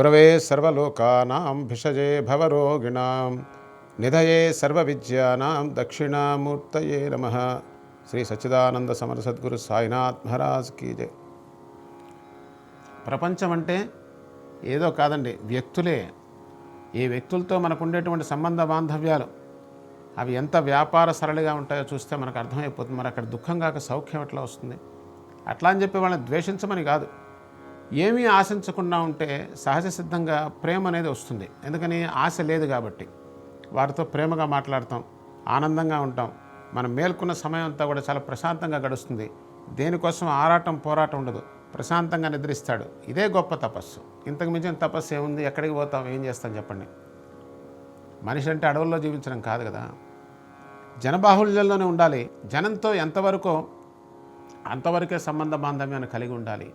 గురవే సర్వలోకానాం భిషజే భవరోగిణాం నిధయే సర్వవిద్యానాం దక్షిణామూర్తయే నమ. శ్రీ సచ్చిదానంద సమర సద్గురు సాయినాథ్ మహారాజ్ కీ ప్రపంచం అంటే ఏదో కాదండి వ్యక్తులే. ఈ వ్యక్తులతో మనకు ఉండేటువంటి సంబంధ బాంధవ్యాలు అవి ఎంత వ్యాపార సరళిగా ఉంటాయో చూస్తే మనకు అర్థమైపోతుంది. మరి అక్కడ దుఃఖం కాక సౌఖ్యం ఎట్లా వస్తుంది? అట్లా అని చెప్పి వాళ్ళని ద్వేషించమని కాదు. ఏమీ ఆశించకుండా ఉంటే సహజ సిద్ధంగా ప్రేమ అనేది వస్తుంది. ఎందుకని? ఆశ లేదు కాబట్టి. వారితో ప్రేమగా మాట్లాడతాం ఆనందంగా ఉంటాం. మనం మేల్కొన్న సమయం అంతా కూడా చాలా ప్రశాంతంగా గడుస్తుంది. దేనికోసం ఆరాటం పోరాటం ఉండదు. ప్రశాంతంగా నిద్రిస్తాడు. ఇదే గొప్ప తపస్సు. ఇంతకు మించిన తపస్సు ఏముంది? ఎక్కడికి పోతాం? ఏం చేస్తాం? చెప్పండి. మనిషి అంటే అడవుల్లో జీవించడం కాదు కదా. జనబాహుళ్యంలోనే ఉండాలి. జనంతో ఎంతవరకు అంతవరకే సంబంధ బాంధవ్యాన్ని కలిగి ఉండాలి.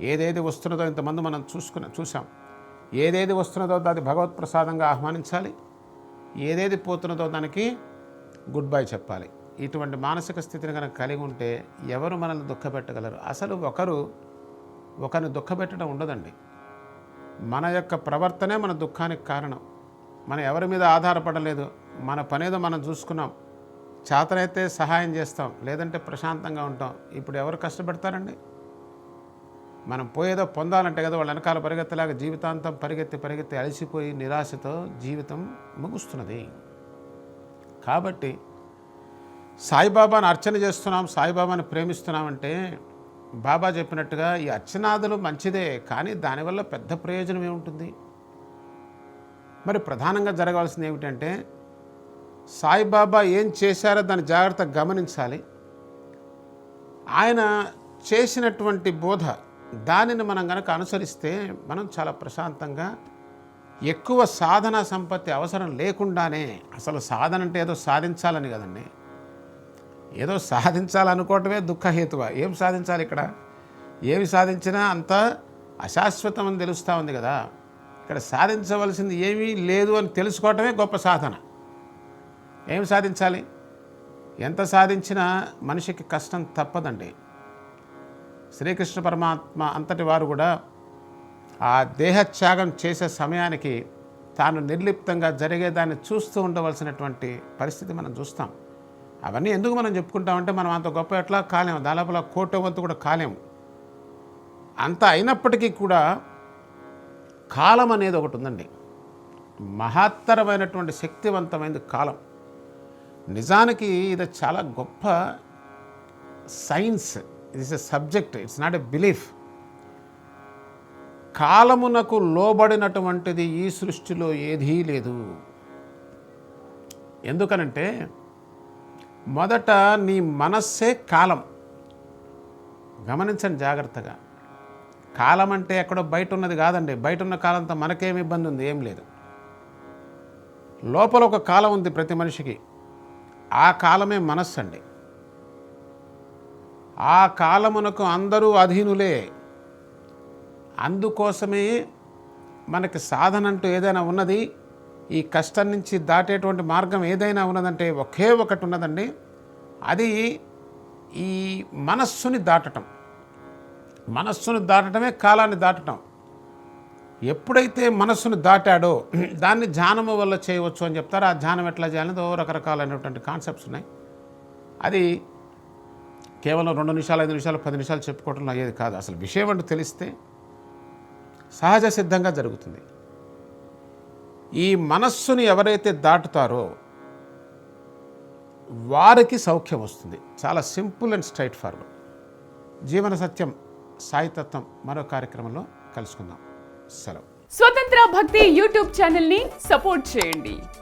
ఏదేది వస్తున్నదో ఇంతమంది మనం చూసుకున్న చూసాం ఏదేది వస్తున్నదో దాన్ని భగవత్ ప్రసాదంగా ఆహ్వానించాలి. ఏదేది పోతున్నదో దానికి గుడ్ బై చెప్పాలి. ఇటువంటి మానసిక స్థితిని కనుక కలిగి ఉంటే ఎవరు మనల్ని దుఃఖపెట్టగలరు? అసలు ఒకరు ఒకరిని దుఃఖపెట్టడం ఉండదండి. మన యొక్క ప్రవర్తనే మన దుఃఖానికి కారణం. మనం ఎవరి మీద ఆధారపడలేదు. మన పనేదో మనం చూసుకున్నాం. చేతనైతే సహాయం చేస్తాం. లేదంటే ప్రశాంతంగా ఉంటాం. ఇప్పుడు ఎవరు కష్టపడతారండి? మనం పోయేదో పొందాలంటే కదా వాళ్ళ వెనకాల పరిగెత్తలాగా జీవితాంతం పరిగెత్తి పరిగెత్తి అలసిపోయి నిరాశతో జీవితం ముగుస్తున్నది. కాబట్టి సాయిబాబాను అర్చన చేస్తున్నాం సాయిబాబాని ప్రేమిస్తున్నామంటే బాబా చెప్పినట్టుగా ఈ అర్చనాదులు మంచిదే కానీ దానివల్ల పెద్ద ప్రయోజనం ఏముంటుంది? మరి ప్రధానంగా జరగాల్సింది ఏమిటంటే సాయిబాబా ఏం చేశారో దాన్ని జాగ్రత్తగా గమనించాలి. ఆయన చేసినటువంటి బోధ దానిని మనం కనుక అనుసరిస్తే మనం చాలా ప్రశాంతంగా ఎక్కువ సాధన సంపత్తి అవసరం లేకుండానే అసలు సాధన అంటే ఏదో సాధించాలని కదండి. ఏదో సాధించాలనుకోవటమే దుఃఖహేతువ ఏం సాధించాలి ఇక్కడ? ఏమి సాధించినా అంత అశాశ్వతం అని తెలుస్తూ ఉంది కదా. ఇక్కడ సాధించవలసింది ఏమీ లేదు అని తెలుసుకోవటమే గొప్ప సాధన. ఏమి సాధించాలి? ఎంత సాధించినా మనిషికి కష్టం తప్పదండి. శ్రీకృష్ణ పరమాత్మ అంతటి వారు కూడా ఆ దేహత్యాగం చేసే సమయానికి తాను నిర్లిప్తంగా జరిగేదాన్ని చూస్తూ ఉండవలసినటువంటి పరిస్థితి మనం చూస్తాం. అవన్నీ ఎందుకు మనం చెప్పుకుంటామంటే మనం అంత గొప్ప ఎట్లా కాలేము. దాదాపులా కోట వంతు కూడా కాలేము. అంత అయినప్పటికీ కూడా కాలం అనేది ఒకటి ఉందండి. మహత్తరమైనటువంటి శక్తివంతమైనది కాలం. నిజానికి ఇది చాలా గొప్ప science. It's a subject it's not a belief కాలమునకు లోబడినటువంటిది ఈ సృష్టిలో ఏదీ లేదు. ఎందుకనంటే మొదట నీ మనస్సే కాలం. గమనించండి జాగ్రత్తగా. కాలం అంటే ఎక్కడో బయట ఉన్నది కాదండి. బయట ఉన్న కాలంతో మనకేం ఇబ్బంది ఉంది? ఏం లేదు. లోపల ఒక కాలం ఉంది ప్రతి మనిషికి. ఆ కాలమే మనస్సు అండి ఆ కాలమునకు అందరూ అధీనులే. అందుకోసమే మనకి సాధన అంటూ ఏదైనా ఉన్నది ఈ కష్టం నుంచి దాటేటువంటి మార్గం ఏదైనా ఉన్నదంటే ఒకే ఒకటి ఉన్నదండి. అది ఈ మనస్సుని దాటటం. మనస్సును దాటటమే కాలాన్ని దాటటం. ఎప్పుడైతే మనస్సును దాటాడో దాన్ని ధ్యానము వల్ల చేయవచ్చు అని చెప్తారు. ఆ ధ్యానం ఎట్లా చేయాలని రకరకాలైనటువంటి కాన్సెప్ట్స్ ఉన్నాయి. అది కేవలం రెండు నిమిషాలు ఐదు నిమిషాలు పది నిమిషాలు చెప్పుకోవటంలో అయ్యేది కాదు. అసలు విషయం అంటూ తెలిస్తే సహజ సిద్ధంగా జరుగుతుంది. ఈ మనస్సుని ఎవరైతే దాటుతారో వారికి సౌఖ్యం వస్తుంది. చాలా సింపుల్ అండ్ స్ట్రైట్ ఫార్వర్డ్ జీవన సత్యం సాయితత్వం మరో కార్యక్రమంలో కలుసుకుందాం. సెలవు. స్వతంత్ర భక్తి యూట్యూబ్ ఛానల్ని సపోర్ట్ చేయండి.